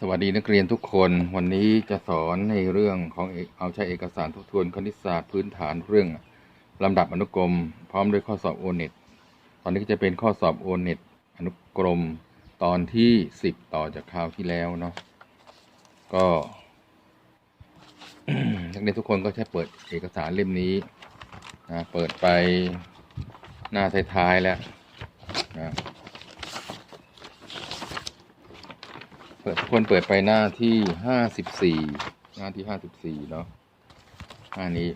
สวัสดีนักเรียนทุกคน วันนี้จะสอนในเรื่องของเอาใช้เอกสารทบทวนคณิตศาสตร์พื้นฐานเรื่องลำดับอนุกรม พร้อมด้วยข้อสอบโอเน็ตตอนนี้ก็จะเป็นข้อสอบโอเน็ตอนุกรมตอนที่สิบต่อจากคราวที่แล้วเนาะก็นักเรียนทุกคนก็ใช้เปิดเอกสารเล่มนี้นะเปิดไปหน้าท้ายๆแล้วนะ เปิดทุกคนเปิดไปหน้าที่ห้าสิบสี่หน้าที่ห้าสิบสี่เนาะหน้านี้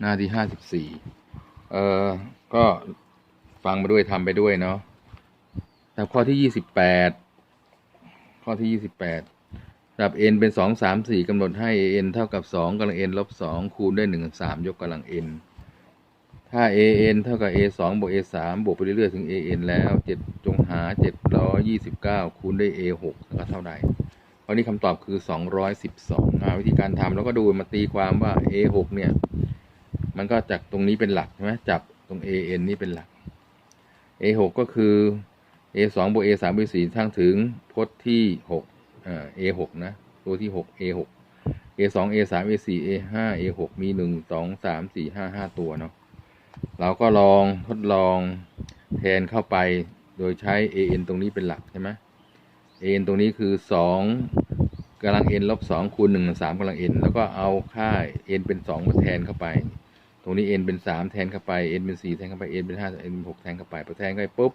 หน้าที่ห้าสิบสี่เอ่อก็ฟังไปด้วยทำไปด้วยเนาะแต่ข้อที่ยี่สิบแปดข้อที่ยี่สิบแปดดับ n เป็นสองสามสี่กำหนดให้ n เท่ากับสองกำลัง n ลบสองคูณด้วยหนึ่งสามยกกำลัง n ถ้า an เท่ากับ a สองบวก a สามบวกไปเรื่อยๆ ถึง an แล้วเจ็ดจงหาเจ็ดร้อยยี่สิบเก้าคูณด้วย a หกก็เท่าใดคราวนี้คำตอบคือสองร้อยสิบสองวิธีการทำเราก็ดูมาตีความว่า a หกเนี่ย มันก็จากตรงนี้เป็นหลักใช่ไหมจับตรง an นี่เป็นหลัก a หกก็คือ a สองบวก a สามบวกสี่ทั้งถึงพจน์ที่หกอ่า a หกนะตัวที่หก a หก a สอง a สาม a สี่ a ห้า a หกมีหนึ่งสองสามสี่ห้าห้าตัวเนาะ เราก็ลองทดลองแทนเข้าไปโดยใช้ an ตรงนี้เป็นหลักใช่ไหม an ตรงนี้คือสองกำลัง n ลบสองคูณหนึ่งสามกำลัง n แล้วก็เอาค่า n เป็นสองมาแทนเข้าไป ตรงนี้ n เป็นสามแทนเข้าไป n เป็นสี่แทนเข้าไป n เป็นห้า n เป็นหกแทนเข้าไปพอแทนเข้าไปปุ๊บ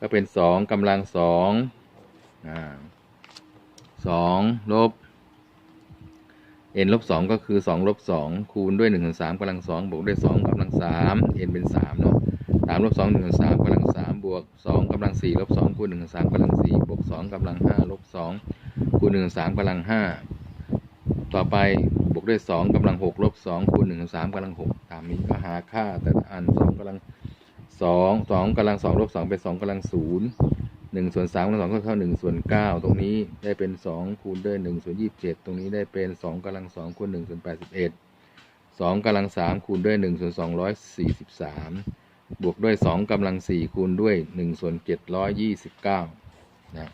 ก็เป็นสองกำลังสองอ่าสองลบ n ลบสองก็คือสองลบสองคูณด้วยหนึ่งส่วนสามกำลังสองบวกด้วยสองกำลัง สาม n เป็นสามเนาะสามลบสองหนึ่งสามกำลังสามบวกสองกำลังสี่ลบสองคูณหนึ่งสามกำลังสี่บวกสองกำลังห้าลบสองคูณหนึ่งสามกำลังห้าต่อไปบวกด้วยสองกำลังหกลบสองคูณหนึ่งสามกำลังหกตามนี้ก็หาค่าแต่ละอันสองกำลังสองสองกำลังสองลบสองเป็นสองกำลังศูนย์หนึ่งส่วนสามกำลังสองก็เท่าหนึ่งส่วนเก้าตรงนี้ได้เป็นสองคูณด้วยหนึ่งส่วนยี่สิบเจ็ดตรงนี้ได้เป็นสองกำลังสองคูณหนึ่งส่วนแปดสิบเอ็ด สองกำลังสามคูณด้วยหนึ่งส่วนสองร้อยสี่สิบสามบวกด้วยสองกำลังสี่คูณด้วยหนึ่งส่วนเจ็ดร้อยยี่สิบเก้านะ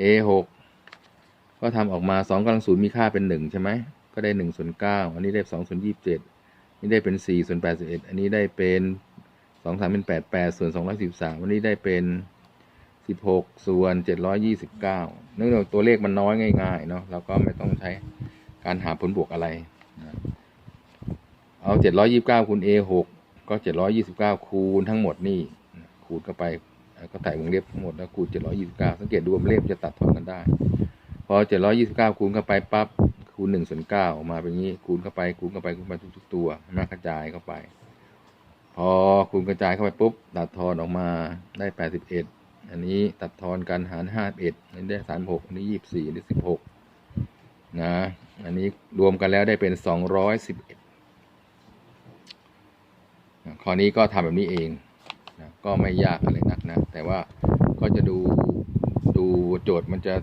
a หกก็ทำออกมาสองกำลังศูนย์มีค่าเป็นหนึ่งใช่ไหม ก็ได้หนึ่งส่วนเก้าอันนี้ได้สองส่วนยี่สิบเจ็ดนี่ได้เป็นสี่ส่วนแปดสิบเอ็ดอันนี้ได้เป็นสองสามเป็นแปดแปดส่วนสองร้อยสิบสามอันนี้ได้เป็นสิบหกส่วนเจ็ดร้อยยี่สิบเก้าเนื่องจากตัวเลขมันน้อยง่ายๆเนาะเราก็ไม่ต้องใช้การหาผลบวกอะไรนะ เอาเจ็ดร้อยยี่สิบเก้าคูณ a หกก็เจ็ดร้อยยี่สิบเก้าคูณทั้งหมดนี่คูณเข้าไปก็ใส่วงเล็บทั้งหมดแล้วคูณเจ็ดร้อยยี่สิบเก้าสังเกตดูวงเล็บจะตัดทอนกันได้ พอเจ็ดร้อยี่สิบเก้าคูณเข้าไปปั๊บคูณหนึ่งส่วนเก้าออกมาเป็นงี้คูณเข้าไปคูณเข้าไปคูณไปทุกๆตัวมากระจายเข้าไป พอคูณกระจายเข้าไปปุ๊บตัดทอนออกมาได้แปดสิบเอ็ดอันนี้ตัดทอนกันหารห้าเอ็ดอันนี้ได้สามหกอันนี้ยี่สิบสี่อันนี้สิบหกนะ อันนี้รวมกันแล้วได้เป็นสองร้อยสิบเอ็ด ข้อนี้ก็ทำแบบนี้เองนะก็ไม่ยากอะไรนักนะ แต่ว่าก็จะดูดูโจทย์มันจะ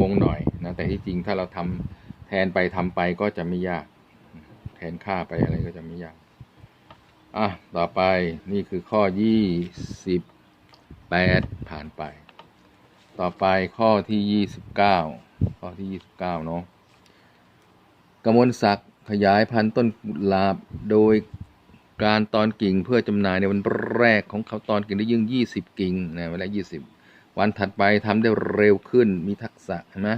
งงๆหน่อยนะแต่ที่จริงถ้าเราทำแทนไปทำไปก็จะไม่ยาก แทนค่าไปอะไรก็จะไม่ยากอะต่อไปนี่คือข้อยี่สิบแปดผ่านไป ต่อไปข้อที่ยี่สิบเก้าข้อที่ยี่สิบเก้าเนาะกมลศักดิ์ขยายพันธุ์ต้นกุหลาบโดย การตอนกิ่งเพื่อจำหน่ายในวันแรกของเขาตอนกิ่งได้ยิ่งยี่สิบกิ่งนะเวลายี่สิบวันถัดไปทำได้เร็วขึ้นมีทักษะเห็นไหม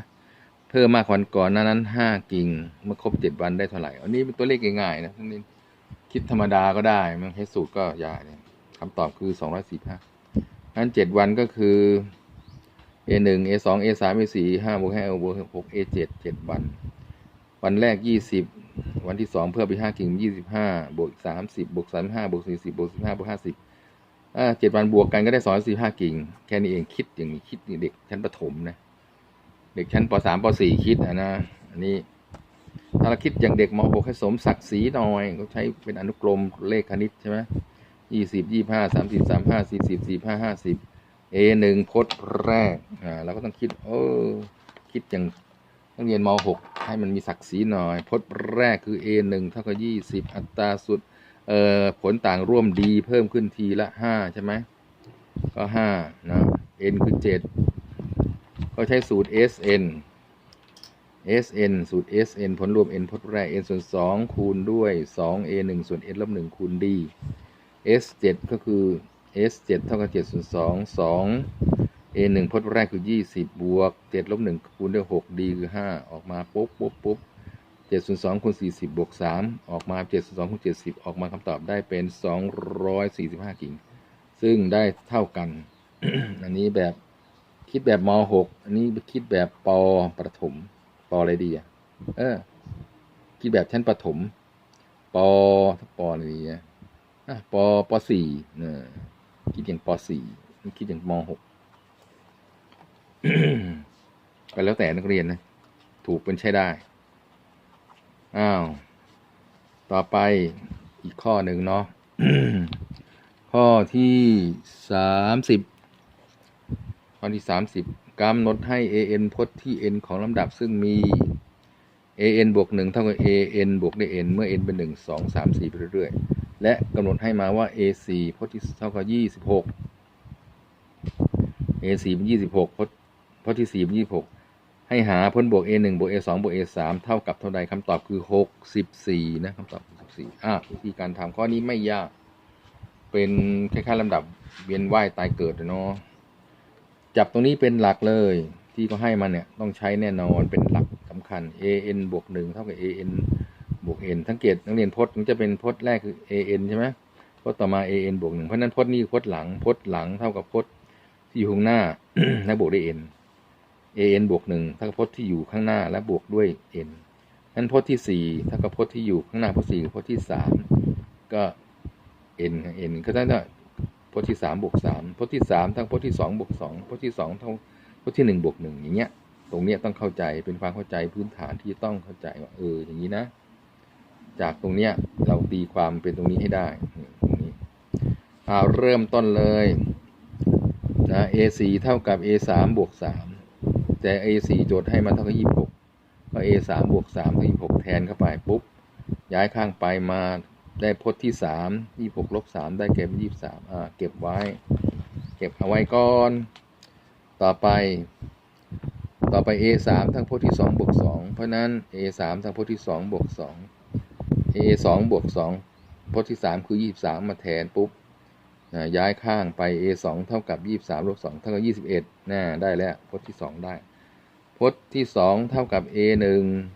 เพิ่มมากกว่าก่อนหนานั้นห้ากิ่งเมื่อครบเจ็ดวันได้เท่าไหร่ อันนี้เป็นตัวเลขง่ายๆนะทั้งนี้คิดธรรมดาก็ได้มันใช้สูตรก็ยากเนี่ยคำตอบคือสองร้อยสี่ห้านั้นเจ็ดวันก็คือ a หนึ่ง a สอง a สาม a สี่ห้าบวกห้าบวกหก a เจ็ดเจ็ดวัน วันแรกยี่สิบ วันที่สองเพิ่มไปห้ากิ่งยี่สิบห้าบวกสามสิบบวกสามห้าบวกสี่สิบบวกสิบห้าบวกห้าสิบอ่าเจ็ดวันบวกกันก็ได้สองสี่ห้ากิ่ง แค่นี้เองคิดอย่างนี้คิดเด็กชั้นประถมนะ เด็กชั้นปสามปสี่คิดอะนะ อันนี้ ถ้าเราคิดอย่างเด็กมหกให้สมศักดิ์ศรีหน่อย ก็ใช้เป็นอนุกรมเลขคณิตใช่ไหมยี่สิบยี่ห้าสามสิบสามห้าสี่สิบสี่ห้าห้าสิบเอหนึ่งพจน์แรกอ่าเราก็ต้องคิด เออ คิดอย่าง นักเรียนมหกให้มันมีศักดิ์ศรีหน่อย พจน์แรกคือ a หนึ่งเท่ากับยี่สิบอัตราสุดเอ่อผลต่างร่วมดีเพิ่มขึ้นทีละห้าใช่ไหมก็ห้านะ n คือเจ็ดก็ใช้สูตร sn sn สูตร sn ผลรวม n พจน์แรก n ส่วนสองคูณด้วย 2 a 1ส่วน n ลบ1คูณ d s 7ก็คือ s 7เท่ากับ7ส่วน2 2 a 1พจน์แรกคือ20บวก7ลบ1คูณด้วย6 d คือ5ออกมาปุ๊บปุ๊บปุ๊บ7ส่วน2คูณ40บวก3ออกมา7ส่วน2คูณ70ออกมาคำตอบได้เป็น245กิ่ง ซึ่งได้เท่ากัน อันนี้แบบคิดแบบม .6 อันนี้คิดแบบปประถมปอะไรดีอะเออ คิดแบบชั้นประถมปถ้าปอะไรดีอะอะปปสี่เนี่ยคิดอย่างปสี่คิดอย่างมหก ก็แล้วแต่นักเรียนนะ ถูกเป็นใช้ได้ อ้าว ต่อไปอีกข้อหนึ่งเนาะข้อที่สามสิบข้อที่สามสิบกำหนดให้ an พจน์ที่ n ของลำดับซึ่งมี an บวกหนึ่งเท่ากับ an บวกด้วย n เมื่อ n เป็นหนึ่งสองสามสี่ไปเรื่อยๆ และกำหนดให้มาว่า ac พจน์ที่เท่ากับยี่สิบหก ac เป็นยี่สิบหกพจน์ พจน์ที่สี่ยี่สิบหกให้หาผลบวก a หนึ่งบวก a สองบวก a สามเท่ากับเท่าใดคำตอบคือหกสิบสี่นะคำตอบหกสิบสี่อะวิธีการทำข้อนี้ไม่ยาก เป็นคล้ายๆลำดับเวียนว่ายตายเกิดเนาะจับตรงนี้เป็นหลักเลย ที่เขาให้มาเนี่ย ต้องใช้แน่นอนเป็นหลักสำคัญ an บวกหนึ่งเท่ากับ an บวก n สังเกตนักเรียนพจน์มันจะเป็นพจน์แรกคือ an ใช่ไหมพจน์ต่อมา an บวกหนึ่งเพราะนั้นพจน์นี้พจน์หลังพจน์หลังเท่ากับพจน์ที่อยู่ข้างหน้าและบวกด้วย n an บวกหนึ่งเท่ากับพจน์ที่อยู่ข้างหน้าและบวกด้วย n นั้นพจน์ที่สี่เท่ากับพจน์ที่อยู่ข้างหน้าพจน์สี่พจน์ที่สามก็ n n ก็ได้ว่าพจน์ที่สามบวกสามพจน์ที่สามเทั้งพจน์ที่สองบวกสองพจน์ที่สองเท่าพจน์ที่หนึ่งบวกหนึ่งอย่างเงี้ย ตรงเนี้ยต้องเข้าใจเป็นความเข้าใจพื้นฐานที่ต้องเข้าใจว่าเอออย่างนี้นะ จากตรงเนี้ยเราตีความเป็นตรงนี้ให้ได้ตรงนี้เอาเริ่มต้นเลยนะ a 4เท่ากับ a 3บวก3 แต่ a 4 โจทย์ให้มาเท่ากับ26ก็ a 3 บวก3เท่ากับ26แทนเข้าไปปุ๊บย้ายข้างไปมาได้พจน์ที่3 26ลบ3ได้เก็บ23อ่าเก็บไว้ เก็บเอาไว้ก่อน ต่อไป ต่อไป a 3ทั้งพจน์ที่2บวก2เพราะนั้น a 3ทั้งพจน์ที่2บวก2 a 2บวก2พจน์ที่3คือ23มาแทนปุ๊บ นะย้ายข้างไป a 2เท่ากับ 23ลบ2เท่ากับ21น่าได้แล้วพจน์ที่ 2 ได้ พจน์ที่ 2 เท่ากับ a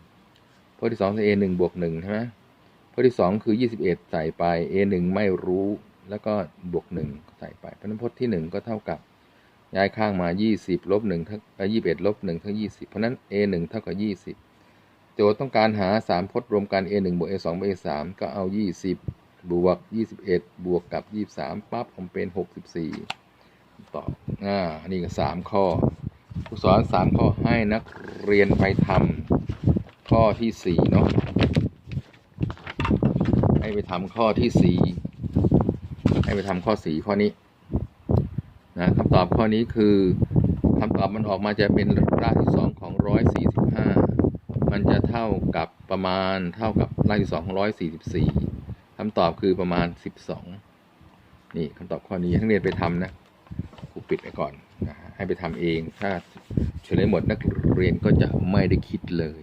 1พจน์ที่2คือ a 1บวก1ใช่ไหมพจน์ที่ 2 คือ 21 ใส่ไป a 1ไม่รู้แล้วก็บวก1ใส่ไป เพราะฉะนั้นพจน์ที่ 1 ก็เท่ากับ ย้ายข้างมา 20ลบ1เท่า21ลบ1เท่า20 เพราะนั้น a 1เท่ากับ 20 โจทย์ต้องการหา 3 พจน์รวมกัน a 1บวก a 2บวก a 3ก็เอา 20 บวก 21 บวกกับ 23 ปั๊บผมเป็น 64 ตอบ อ่า นี่ก็ 3 ข้อผู้สอน 3 ข้อให้นักเรียนไปทำข้อที่ 4 เนาะ ให้ไปทำข้อที่ 4 ให้ไปทำข้อ 4 ข้อนี้ นะคำตอบข้อนี้คือคำตอบมันออกมาจะเป็นรากที่สองของร้อยสี่สิบห้ามันจะเท่ากับประมาณเท่ากับรากที่สองของร้อยสี่สิบสี่ คำตอบคือประมาณสิบสองนี่คำตอบข้อนี้ทั้งเรียนไปทำนะครูปิดไปก่อนนะฮะให้ไปทำเองถ้าเฉลยหมดนักเรียนก็จะไม่ได้คิดเลย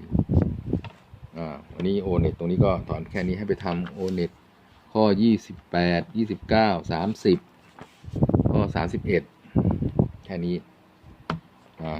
อ่าวันนี้โอเน็ตตรงนี้ก็ถอนแค่นี้ให้ไปทำโอเน็ตข้อยี่สิบแปดยี่สิบเก้าสามสิบข้อสามสิบเอ็ดแค่นี้อ่า